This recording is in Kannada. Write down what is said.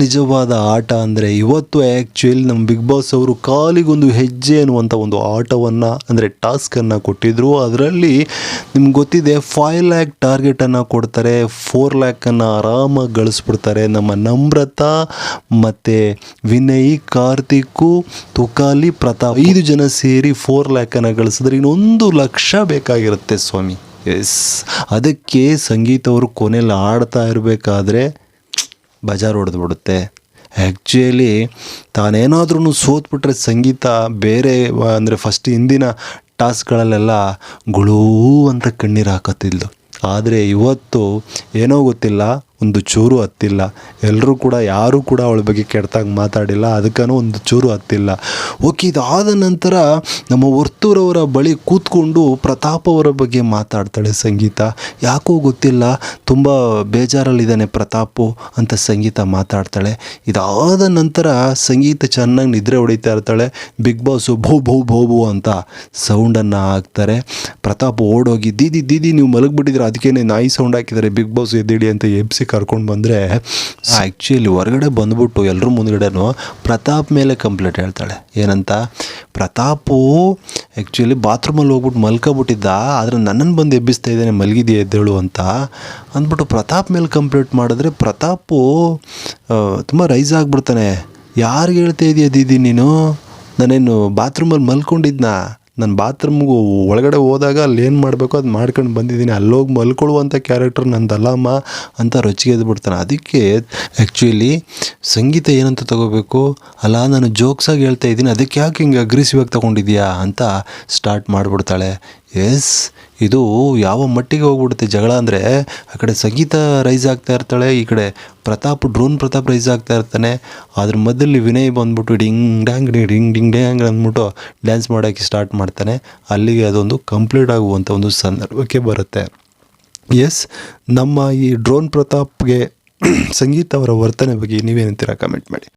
ನಿಜವಾದ ಆಟ ಅಂದರೆ ಇವತ್ತು ಆ್ಯಕ್ಚುಲಿ ನಮ್ಮ ಬಿಗ್ ಬಾಸ್ ಅವರು ಕಾಲಿಗೊಂದು ಹೆಜ್ಜೆ ಅನ್ನುವಂಥ ಒಂದು ಆಟವನ್ನು, ಅಂದರೆ ಟಾಸ್ಕನ್ನು ಕೊಟ್ಟಿದ್ದರು ಅದರಲ್ಲಿ ನಿಮ್ಗೆ ಗೊತ್ತಿದೆ ಫೈವ್ ಲ್ಯಾಕ್ ಟಾರ್ಗೆಟನ್ನು ಕೊಡ್ತಾರೆ ಫೋರ್ ಲ್ಯಾಕನ್ನು ಆರಾಮಾಗಿ ಗಳಿಸ್ಬಿಡ್ತಾರೆ ನಮ್ಮ ನಮ್ರತಾ ಮತ್ತು ವಿನಯ್ ಕಾರ್ತಿಕು ತುಕಾಲಿ, ಪ್ರತಾಪ್. ಐದು ಜನ ಸೇರಿ ಫೋರ್ ಲ್ಯಾಕನ್ನು ಗಳಿಸಿದ್ರೆ ಇನ್ನೊಂದು ಲಕ್ಷ ಬೇಕಾಗಿರುತ್ತೆ ಸ್ವಾಮಿ. ಎಸ್ ಅದಕ್ಕೆ ಸಂಗೀತವರು ಕೊನೆಯಲ್ಲಿ ಆಡ್ತಾ ಇರಬೇಕಾದ್ರೆ ಬಜಾರ್ ಹೊಡೆದ್ಬಿಡುತ್ತೆ ಆ್ಯಕ್ಚುಲಿ ತಾನೇನಾದ್ರೂ ಸೋತ್ಬಿಟ್ರೆ ಸಂಗೀತ ಬೇರೆ ಅಂದರೆ ಫಸ್ಟ್ ಹಿಂದಿನ ಟಾಸ್ಕ್ಗಳಲ್ಲೆಲ್ಲ ಗುಳೂ ಅಂತ ಕಣ್ಣೀರು ಹಾಕತ್ತಿದ್ಲು. ಆದರೆ ಇವತ್ತು ಏನೋ ಗೊತ್ತಿಲ್ಲ ಒಂದು ಚೂರು ಹತ್ತಿಲ್ಲ. ಎಲ್ಲರೂ ಕೂಡ, ಯಾರೂ ಕೂಡ ಅವಳ ಬಗ್ಗೆ ಕೆಡ್ತಾಗ ಮಾತಾಡಿಲ್ಲ. ಅದಕ್ಕೂ ಒಂದು ಚೂರು ಹತ್ತಿಲ್ಲ. ಓಕೆ, ಇದಾದ ನಂತರ ನಮ್ಮ ವರ್ತೂರವರ ಬಳಿ ಕೂತ್ಕೊಂಡು ಪ್ರತಾಪ್ ಅವರ ಬಗ್ಗೆ ಮಾತಾಡ್ತಾಳೆ ಸಂಗೀತ. ಯಾಕೋ ಗೊತ್ತಿಲ್ಲ, ತುಂಬ ಬೇಜಾರಲ್ಲಿದ್ದಾನೆ ಪ್ರತಾಪು ಅಂತ ಸಂಗೀತ ಮಾತಾಡ್ತಾಳೆ. ಇದಾದ ನಂತರ ಸಂಗೀತ ಚೆನ್ನಾಗಿ ನಿದ್ರೆ ಹೊಡಿತಾ ಇರ್ತಾಳೆ. ಬಿಗ್ ಬಾಸು ಭೋ ಭೋ ಭೋ ಭೋ ಅಂತ ಸೌಂಡನ್ನು ಹಾಕ್ತಾರೆ. ಪ್ರತಾಪ್ ಓಡೋಗಿ, ದೀದಿ ದೀದಿ, ನೀವು ಮಲಗಿಬಿಟ್ಟಿದ್ರೆ ಅದಕ್ಕೇನೆ ನಾಯಿ ಸೌಂಡ್ ಹಾಕಿದ್ದಾರೆ. ಬಿಗ್ ಬಾಸ್ ಎದ್ದೇಳಿ ಅಂತ ಎಬ್ಸಿ ಕರ್ಕೊಂಡು ಬಂದರೆ ಆ್ಯಕ್ಚುಲಿ ಹೊರಗಡೆ ಬಂದ್ಬಿಟ್ಟು ಎಲ್ಲರೂ ಮುಂದ್ಗಡೆನೂ ಪ್ರತಾಪ್ ಮೇಲೆ ಕಂಪ್ಲೇಂಟ್ ಹೇಳ್ತಾಳೆ. ಏನಂತ? ಪ್ರತಾಪು ಆ್ಯಕ್ಚುಲಿ ಬಾತ್ರೂಮಲ್ಲಿ ಹೋಗ್ಬಿಟ್ಟು ಮಲ್ಕೊಬಿಟ್ಟಿದ್ದ ಆದರೆ ನನ್ನನ್ನು ಬಂದು ಎಬ್ಬಿಸ್ತಾ ಇದ್ದಾನೆ ಮಲಗಿದೆಯಾ ಎದ್ದೇಳು ಅಂತ ಅಂದ್ಬಿಟ್ಟು ಪ್ರತಾಪ್ ಮೇಲೆ ಕಂಪ್ಲೇಂಟ್ ಮಾಡಿದ್ರೆ ಪ್ರತಾಪು ತುಂಬ ರೈಸ್ ಆಗಿಬಿಡ್ತಾನೆ. ಯಾರಿಗೆ ಹೇಳ್ತಾ ಇದೆಯಾ ದೀದಿ ನೀನು? ನಾನೇನು ಬಾತ್ರೂಮಲ್ಲಿ ಮಲ್ಕೊಂಡಿದ್ನಾ? ನಾನು ಬಾತ್ರೂಮ್ಗೆ ಒಳಗಡೆ ಹೋದಾಗ ಅಲ್ಲಿ ಏನು ಮಾಡಬೇಕು ಅದು ಮಾಡ್ಕೊಂಡು ಬಂದಿದ್ದೀನಿ. ಅಲ್ಲೋಗಿ ಮಲ್ಕೊಳ್ಳುವಂಥ ಕ್ಯಾರೆಕ್ಟರ್ ನಂದಲ್ಲಮ್ಮ ಅಂತ ರೊಚ್ಚಿಗೆ ಎದ್ಬಿಡ್ತಾನೆ. ಅದಕ್ಕೆ ಆ್ಯಕ್ಚುಲಿ ಸಂಗೀತ ಏನಂತ ತಗೋಬೇಕು? ಅಲ್ಲ, ನಾನು ಜೋಕ್ಸಾಗಿ ಹೇಳ್ತಾ ಇದ್ದೀನಿ. ಅದಕ್ಕೆ ಯಾಕೆ ಹಿಂಗೆ ಅಗ್ರೆಸಿವ್ ಆಗಿ ತೊಗೊಂಡಿದ್ಯಾ ಅಂತ ಸ್ಟಾರ್ಟ್ ಮಾಡಿಬಿಡ್ತಾಳೆ. ಎಸ್ ಇದು ಯಾವ ಮಟ್ಟಿಗೆ ಹೋಗ್ಬಿಡುತ್ತೆ ಜಗಳ ಅಂದರೆ ಆ ಕಡೆ ಸಂಗೀತ ರೈಸ್ ಆಗ್ತಾ ಇರ್ತಾಳೆ, ಈ ಕಡೆ ಪ್ರತಾಪ್ ಡ್ರೋನ್ ಪ್ರತಾಪ್ ರೈಸ್ ಆಗ್ತಾ ಇರ್ತಾನೆ. ಅದ್ರ ಮಧ್ಯದಲ್ಲಿ ವಿನಯ್ ಬಂದ್ಬಿಟ್ಟು ಡಿಂಗ್ ಡ್ಯಾಂಗ್, ಡಿಂಗ್ ಡಿಂಗ್ ಡ್ಯಾಂಗ್ ಅಂದ್ಬಿಟ್ಟು ಡ್ಯಾನ್ಸ್ ಮಾಡೋಕ್ಕೆ ಸ್ಟಾರ್ಟ್ ಮಾಡ್ತಾನೆ. ಅಲ್ಲಿಗೆ ಅದೊಂದು ಕಂಪ್ಲೀಟ್ ಆಗುವಂಥ ಒಂದು ಸಂದರ್ಭಕ್ಕೆ ಬರುತ್ತೆ. ಎಸ್ ನಮ್ಮ ಈ ಡ್ರೋನ್ ಪ್ರತಾಪ್ಗೆ ಸಂಗೀತ ಅವರ ವರ್ತನೆ ಬಗ್ಗೆ ನೀವೇನಂತೀರಾ ಕಮೆಂಟ್ ಮಾಡಿ.